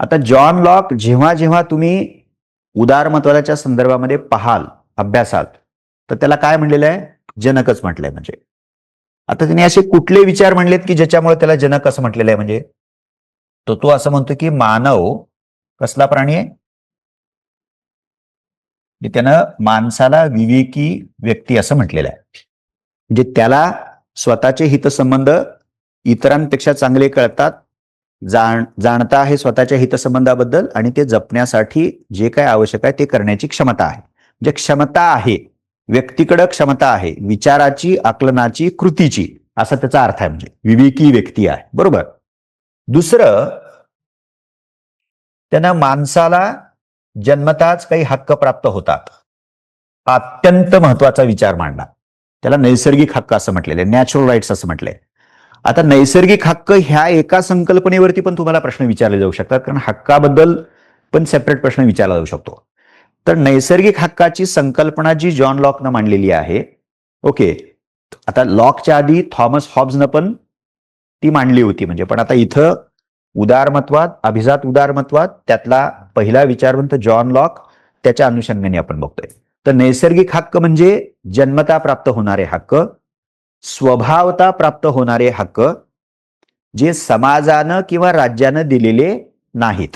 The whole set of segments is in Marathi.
आता जॉन लॉक जेव्हा जेव्हा तुम्ही उदारमत्वाच्या संदर्भामध्ये पाहाल अभ्यासाल तर त्याला काय म्हणलेलं आहे? जनकच म्हटलंय म्हणजे. आता त्याने असे कुठले विचार म्हणलेत की ज्याच्यामुळे त्याला जनक असं म्हटलेलं आहे म्हणजे? तो तो असं म्हणतो की मानव कसला प्राणी आहे? म्हणजे त्यानं माणसाला विवेकी व्यक्ती असं म्हटलेलं आहे. म्हणजे त्याला स्वतःचे हितसंबंध इतरांपेक्षा चांगले कळतात जाण जाणता आहे स्वतःच्या हितसंबंधाबद्दल आणि ते जपण्यासाठी जे काय आवश्यक आहे ते करण्याची क्षमता आहे. म्हणजे क्षमता आहे व्यक्तीकडं क्षमता आहे विचाराची आकलनाची कृतीची असा त्याचा अर्थ आहे म्हणजे विवेकी व्यक्ती आहे. बरोबर? दुसरं त्यानं माणसाला जन्मताच काही हक्क प्राप्त होतात. अत्यंत महत्त्वाचा विचार मांडला त्याला नैसर्गिक हक्क असं म्हटलेले नॅचरल राईट्स असं म्हटलंय. आता नैसर्गिक हक्क ह्या एका संकल्पनेवरती पण तुम्हाला प्रश्न विचारले जाऊ शकतात कारण हक्काबद्दल पण सेपरेट प्रश्न विचारला जाऊ शकतो. तर नैसर्गिक हक्काची संकल्पना जी जॉन लॉकनं मांडलेली आहे ओके आता लॉकच्या आधी थॉमस हॉब्सनं पण ती मांडली होती म्हणजे पण आता इथं उदारमतवाद अभिजात उदारमतवाद त्यातला पहिला विचारवंत जॉन लॉक त्याच्या अनुषंगाने आपण बघतोय. तर नैसर्गिक हक्क म्हणजे जन्मता प्राप्त होणारे हक्क स्वभावता प्राप्त होणारे हक्क जे समाजानं किंवा राज्यानं दिलेले नाहीत.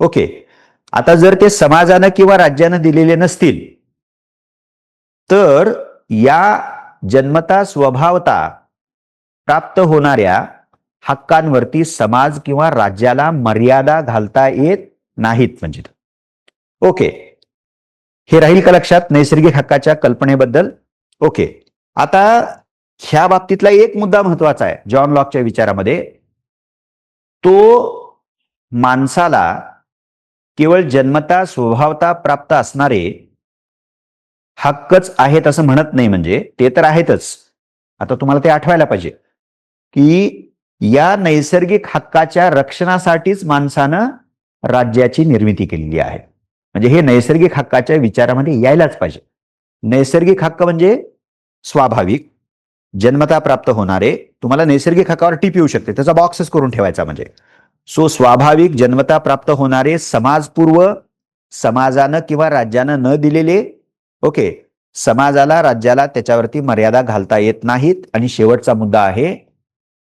ओके. आता जर ते समाजानं किंवा राज्यानं दिलेले नसतील तर या जन्मता स्वभावता प्राप्त होणाऱ्या हक्कांवरती समाज किंवा राज्याला मर्यादा घालता येत नाहीत म्हणजे. ओके. हे राहील का लक्षात? नैसर्गिक हक्काच्या कल्पनेबद्दल? ओके. आता ह्या बाबतीतला एक मुद्दा महत्त्वाचा आहे जॉन लॉकच्या विचारामध्ये. तो माणसाला केवळ जन्मता स्वभावता प्राप्त असणारे हक्कच आहेत असं म्हणत नाही म्हणजे ते तर आहेतच. आता तुम्हाला ते आठवायला पाहिजे की या नैसर्गिक हक्काच्या रक्षणासाठीच माणसानं राज्याची निर्मिती केलेली आहे. म्हणजे हे नैसर्गिक हक्काच्या विचारामध्ये यायलाच पाहिजे. नैसर्गिक हक्क म्हणजे स्वाभाविक जन्मता प्राप्त होणारे तुम्हाला नैसर्गिक हक्कावर टीप येऊ शकते. त्याचा बॉक्सच करून ठेवायचा म्हणजे. सो स्वाभाविक जन्मता प्राप्त होणारे समाजपूर्व समाजानं किंवा राज्यानं न दिलेले ओके समाजाला राज्याला त्याच्यावरती मर्यादा घालता येत नाहीत. आणि शेवटचा मुद्दा आहे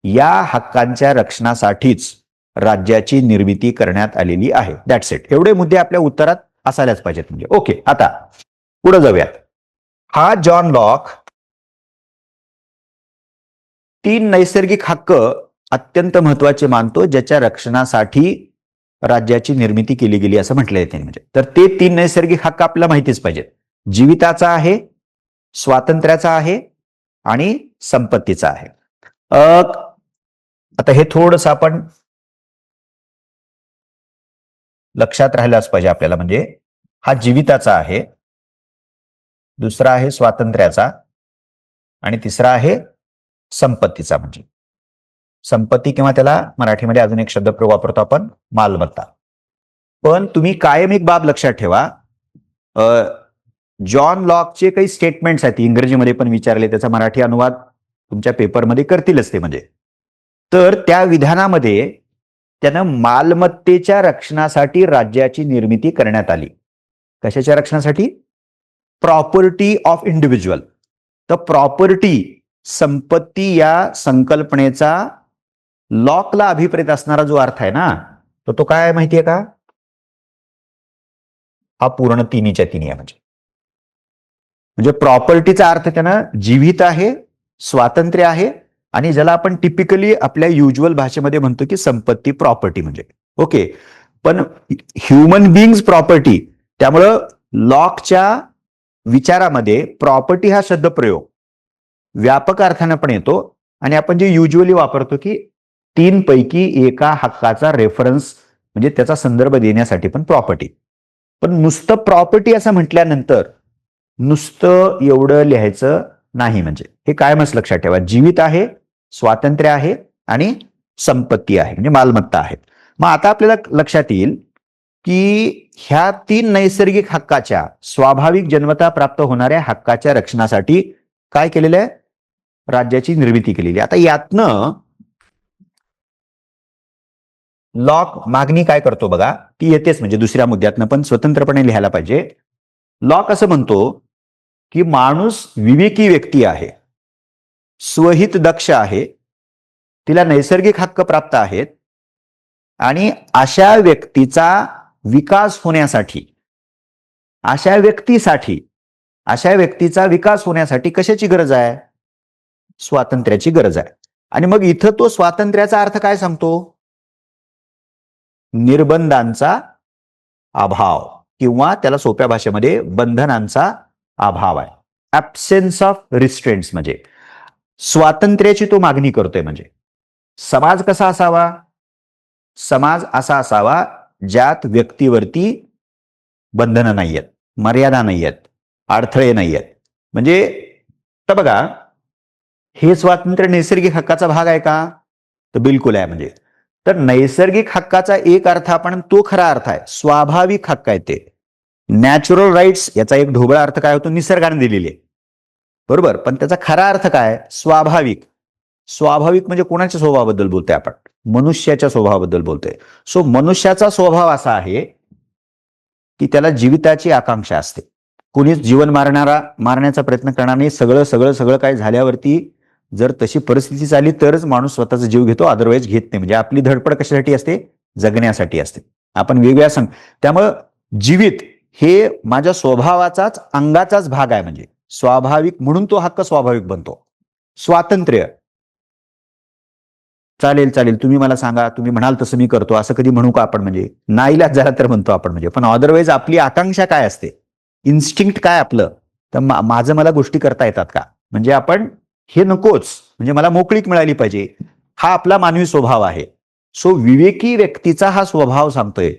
या हक्कांच्या रक्षणासाठीच राज्याची निर्मिती करण्यात आलेली आहे. दॅट्स इट एवढे मुद्दे आपल्या उत्तरात असायलाच पाहिजेत म्हणजे. ओके आता पुढे जाऊयात. हा जॉन लॉक तीन नैसर्गिक हक्क अत्यंत महत्त्वाचे मानतो ज्याच्या रक्षणासाठी राज्याची निर्मिती केली गेली असं म्हटलंय त्यांनी म्हणजे. तर ते तीन नैसर्गिक हक्क आपल्याला माहितीच पाहिजेत. जीविताचा आहे स्वातंत्र्याचा आहे आणि संपत्तीचा आहे. आता हे थोडस आपण लक्षात राहिलाच पाहिजे आपल्याला म्हणजे हा जीविताचा आहे दुसरा आहे स्वातंत्र्याचा आणि तिसरा आहे संपत्तीचा म्हणजे. संपत्ती किंवा त्याला मराठीमध्ये अजून एक शब्दप्रयोग वापरतो आपण मालमत्ता. पण तुम्ही कायम एक बाब लक्षात ठेवा जॉन लॉकचे काही स्टेटमेंट्स आहेत इंग्रजीमध्ये पण विचारले त्याचा मराठी अनुवाद तुमच्या पेपरमध्ये करतीलच ते म्हणजे. तर त्या विधानामध्ये त्यानं मालमत्तेच्या रक्षणासाठी राज्याची निर्मिती करण्यात आली. कशाच्या रक्षणासाठी? प्रॉपर्टी ऑफ इंडिव्हिज्युअल तर प्रॉपर्टी संपत्ती या संकल्पनेचा लॉकला अभिप्रेत असणारा जो अर्थ आहे ना तो तो काय माहितीये का? हा पूर्ण तिन्हीच्या तिन्ही आहे म्हणजे. म्हणजे प्रॉपर्टीचा अर्थ त्यानं जीवित आहे स्वातंत्र्य आहे आणि ज्याला आपण टिपिकली आपल्या युज्युअल भाषेमध्ये म्हणतो की संपत्ती प्रॉपर्टी म्हणजे. ओके पण ह्युमन बिंग्स प्रॉपर्टी त्यामुळं लॉकच्या विचारामध्ये प्रॉपर्टी हा शब्द प्रयोग व्यापक अर्थानं पण येतो आणि आपण जे युज्युअली वापरतो की तीन पैकी एका हक्काचा रेफरन्स म्हणजे त्याचा संदर्भ देण्यासाठी पण प्रॉपर्टी पण नुसतं प्रॉपर्टी असं म्हटल्यानंतर नुसतं एवढं लिहायचं नाही म्हणजे. हे कायमच लक्षात ठेवा. जीवित आहे स्वातंत्र्य आहे आणि संपत्ती आहे म्हणजे मालमत्ता आहे. मग आता आपल्याला लक्षात येईल की ह्या तीन नैसर्गिक हक्काच्या स्वाभाविक जन्मता प्राप्त होणाऱ्या हक्काच्या रक्षणासाठी काय केलेलं आहे? राज्याची निर्मिती केलेली आहे. आता यातनं लॉक मागणी काय करतो बघा ती येतेच म्हणजे दुसऱ्या मुद्द्यातनं पण स्वतंत्रपणे लिहायला पाहिजे. लॉक असं म्हणतो की माणूस विवेकी व्यक्ती आहे. स्वहित दक्ष आहे. तिला नैसर्गिक हक्क प्राप्त आहेत. आणि अशा व्यक्तीचा विकास होण्यासाठी अशा व्यक्तीसाठी अशा व्यक्तीचा विकास होण्यासाठी कशाची गरज आहे? स्वातंत्र्याची गरज आहे. आणि मग इथं तो स्वातंत्र्याचा अर्थ काय सांगतो? निर्बंधांचा अभाव किंवा त्याला सोप्या भाषेमध्ये बंधनांचा अभाव आहे. ऍब्सेन्स ऑफ रिस्ट्रेंट्स म्हणजे स्वातंत्र्याची तो मागणी करतोय म्हणजे. समाज कसा असावा? समाज असा असावा ज्यात व्यक्तीवरती बंधनं नाही आहेत मर्यादा नाही आहेत अडथळे नाही आहेत म्हणजे तर बघा हे स्वातंत्र्य नैसर्गिक हक्काचा भाग आहे का? तर बिलकुल आहे म्हणजे. तर नैसर्गिक हक्काचा एक अर्थ आपण तो खरा अर्थ आहे. स्वाभाविक हक्क आहे ते. नॅचरल राईट्स याचा एक ढोबळा अर्थ काय होतो? निसर्गाने दिलेले बरोबर? पण त्याचा खरा अर्थ काय? स्वाभाविक. स्वाभाविक म्हणजे कोणाच्या स्वभावाबद्दल बोलतोय आपण? मनुष्याच्या स्वभावाबद्दल बोलतोय. सो मनुष्याचा स्वभाव असा आहे की त्याला जीविताची आकांक्षा असते. कुणीच जीवन मारणारा मारण्याचा प्रयत्न करणार नाही. सगळं सगळं सगळं काय झाल्यावरती जर तशी परिस्थिती झाली तरच माणूस स्वतःचा जीव घेतो. अदरवाईज घेत नाही. म्हणजे आपली धडपड कशासाठी असते? जगण्यासाठी असते. आपण वेगवेगळ्या सांग त्यामुळं जीवित हे माझ्या स्वभावाचाच अंगाचाच भाग आहे म्हणजे. स्वाभाविक म्हणून तो हक्क स्वाभाविक बनतो. स्वातंत्र्य. चालेल चालेल. तुम्ही मला सांगा तुम्ही म्हणाल तसं मी करतो. असं कधी म्हणू का आपण? म्हणजे नाईलाज झाला तर म्हणतो आपण म्हणजे. पण अदरवाईज आपली आकांक्षा काय असते? इन्स्टिंक्ट काय आपलं? तर माझं मला गोष्टी करता येतात का? म्हणजे आपण हे नकोच. म्हणजे मला मोकळीक मिळाली पाहिजे. हा आपला मानवी स्वभाव आहे. सो विवेकी व्यक्तीचा हा स्वभाव सांगतोय.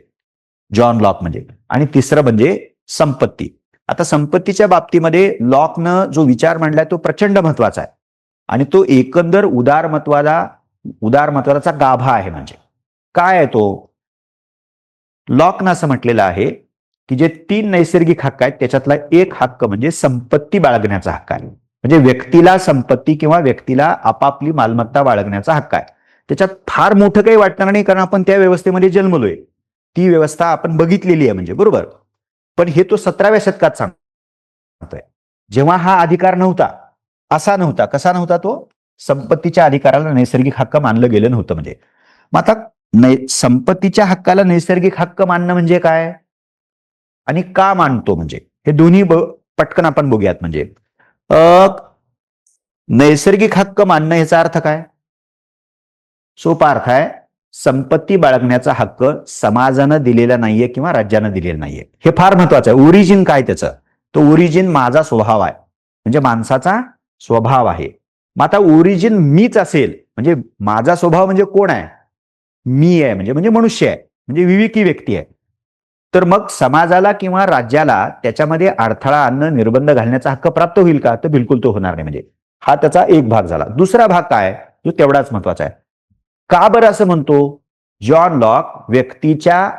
जॉन लॉक म्हणजे. आणि तिसरं म्हणजे संपत्ती. आता संपत्तीच्या बाबतीमध्ये लॉकनं जो विचार मांडलाय तो प्रचंड महत्त्वाचा आहे. आणि तो एकंदर उदारमत्वाला उदारमत्वाचा गाभा आहे म्हणजे. काय आहे तो? लॉकनं असं म्हटलेलं आहे की जे तीन नैसर्गिक हक्क आहेत त्याच्यातला एक हक्क म्हणजे संपत्ती बाळगण्याचा हक्क आहे. म्हणजे व्यक्तीला संपत्ती किंवा व्यक्तीला आपापली मालमत्ता बाळगण्याचा हक्क आहे. त्याच्यात फार मोठं काही वाटणार नाही कारण आपण त्या व्यवस्थेमध्ये जन्मलोय. ती व्यवस्था आपण बघितलेली आहे म्हणजे बरोबर? पण हे तो सतराव्या शतकात सांगतोय. जेव्हा हा अधिकार नव्हता असा नव्हता कसा नव्हता तो? संपत्तीच्या अधिकाराला नैसर्गिक हक्क मानलं गेलं नव्हतं म्हणजे. मग आता संपत्तीच्या हक्काला नैसर्गिक हक्क मानणं म्हणजे काय? आणि का मानतो म्हणजे? हे दोन्ही पटकन आपण बघूयात म्हणजे. नैसर्गिक हक्क मानणं याचा अर्थ काय? सोपा अर्थ आहे संपत्ती बाळगण्याचा हक्क समाजानं दिलेला नाहीये किंवा राज्यानं दिलेला नाहीये. हे फार महत्वाचं आहे. ओरिजिन काय त्याचं? तो ओरिजिन माझा स्वभाव आहे. म्हणजे माणसाचा स्वभाव आहे. मग आता ओरिजिन मीच असेल म्हणजे माझा स्वभाव म्हणजे कोण आहे? मी आहे म्हणजे म्हणजे मनुष्य आहे म्हणजे विवेकी व्यक्ती आहे. तर मग समाजाला किंवा राज्याला त्याच्यामध्ये अडथळा आणणं निर्बंध घालण्याचा हक्क प्राप्त होईल का? तर बिलकुल तो होणार नाही. म्हणजे हा त्याचा एक भाग झाला. दुसरा भाग काय? जो तेवढाच महत्त्वाचा आहे. का बरं असं म्हणतो? जॉन लॉक व्यक्तीच्या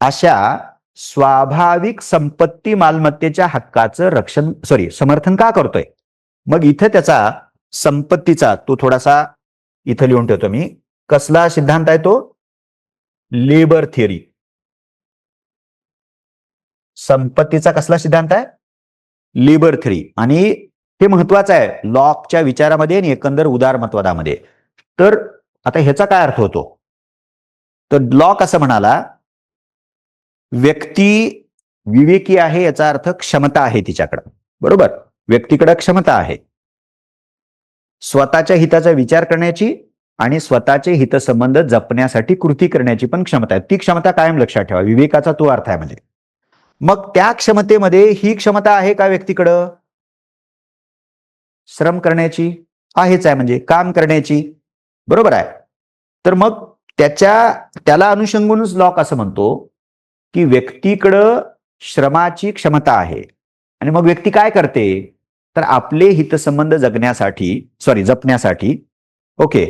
अशा स्वाभाविक संपत्ती मालमत्तेच्या हक्काचं रक्षण सॉरी समर्थन का करतोय? मग इथं त्याचा संपत्तीचा तो थोडासा इथं लिहून ठेवतो मी. कसला सिद्धांत आहे तो? Labour theory. संपत्तीचा कसला सिद्धांत आहे? Labour theory. आणि हे महत्वाचं आहे लॉकच्या विचारामध्ये आणि एकंदर उदारमत्वादामध्ये. तर आता ह्याचा काय अर्थ होतो? तर लॉक असं म्हणाला? व्यक्ती विवेकी आहे याचा अर्थ क्षमता आहे तिच्याकडं. बरोबर? व्यक्तीकडं क्षमता आहे. स्वतःच्या हिताचा विचार करण्याची आणि स्वतःचे हितसंबंध जपण्यासाठी कृती करण्याची पण क्षमता आहे. ती क्षमता कायम लक्षात ठेवा. विवेकाचा तो अर्थ आहे म्हणजे. मग त्या क्षमतेमध्ये ही क्षमता आहे का व्यक्तीकडं? श्रम करण्याची आहेच आहे म्हणजे. काम करण्याची. बरोबर आहे? तर मग त्याच्या त्याला अनुषंगूनच लॉक असं म्हणतो की व्यक्तीकडं श्रमाची क्षमता आहे. आणि मग व्यक्ती काय करते? तर आपले हितसंबंध जगण्यासाठी सॉरी जपण्यासाठी ओके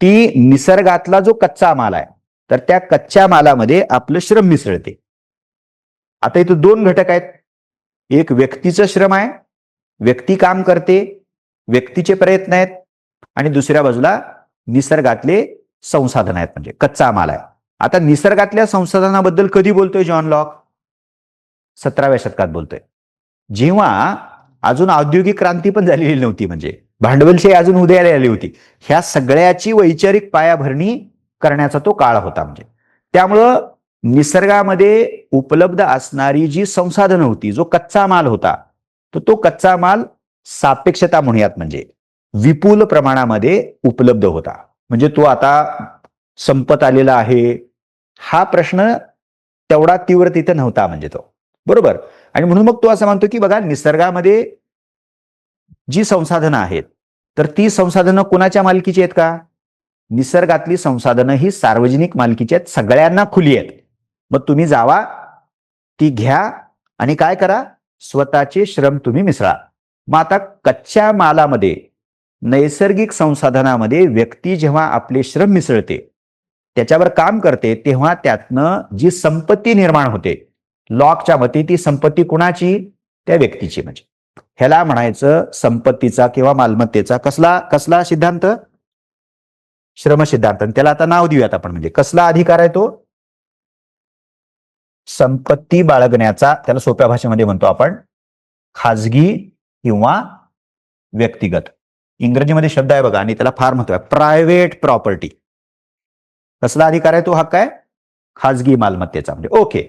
ती निसर्गातला जो कच्चा माल आहे तर त्या कच्च्या मालामध्ये आपलं श्रम मिसळते. आता इथं दोन घटक आहेत. एक व्यक्तीचं श्रम आहे व्यक्ती काम करते व्यक्तीचे प्रयत्न आहेत आणि दुसऱ्या बाजूला निसर्गातले संसाधन आहेत म्हणजे कच्चा माल आहे. आता निसर्गातल्या संसाधनाबद्दल कधी बोलतोय जॉन लॉक? सतराव्या शतकात बोलतोय. जेव्हा अजून औद्योगिक क्रांती पण झालेली नव्हती म्हणजे भांडवलशाही अजून उदयाला आली होती. ह्या सगळ्याची वैचारिक पायाभरणी करण्याचा तो काळ होता म्हणजे. त्यामुळं निसर्गामध्ये उपलब्ध असणारी जी संसाधनं होती जो कच्चा माल होता तर तो कच्चा माल सापेक्षता म्हणूयात म्हणजे विपुल प्रमाणामध्ये उपलब्ध होता. म्हणजे तो आता संपत आलेला आहे. हा प्रश्न तेवढा तीव्र तिथे नव्हता म्हणजे तो. बरोबर? आणि म्हणून मग तो असं मानतो की बघा निसर्गामध्ये जी संसाधनं आहेत तर ती संसाधनं कोणाच्या मालकीची आहेत का? निसर्गातली संसाधनं ही सार्वजनिक मालकीची आहेत सगळ्यांना खुली आहेत. मग तुम्ही जावा ती घ्या आणि काय करा? स्वतःचे श्रम तुम्ही मिसळा. मग आता कच्च्या मालामध्ये नैसर्गिक संसाधनामध्ये व्यक्ती जेव्हा आपले श्रम मिसळते त्याच्यावर काम करते तेव्हा त्यातनं जी संपत्ती निर्माण होते लॉकच्या मते ती संपत्ती कुणाची? त्या व्यक्तीची म्हणजे. ह्याला म्हणायचं संपत्तीचा किंवा मालमत्तेचा कसला कसला सिद्धांत? श्रम सिद्धांत. आणि त्याला आता नाव देऊयात आपण म्हणजे. कसला अधिकार आहे तो? संपत्ती बाळगण्याचा त्याला सोप्या भाषेमध्ये म्हणतो आपण खाजगी किंवा व्यक्तिगत. इंग्रजीमध्ये शब्द आहे बघा आणि त्याला फार महत्त्व आहे. प्रायव्हेट प्रॉपर्टी कसला अधिकार आहे तो? हक्क आहे? खाजगी मालमत्तेचा. म्हणजे ओके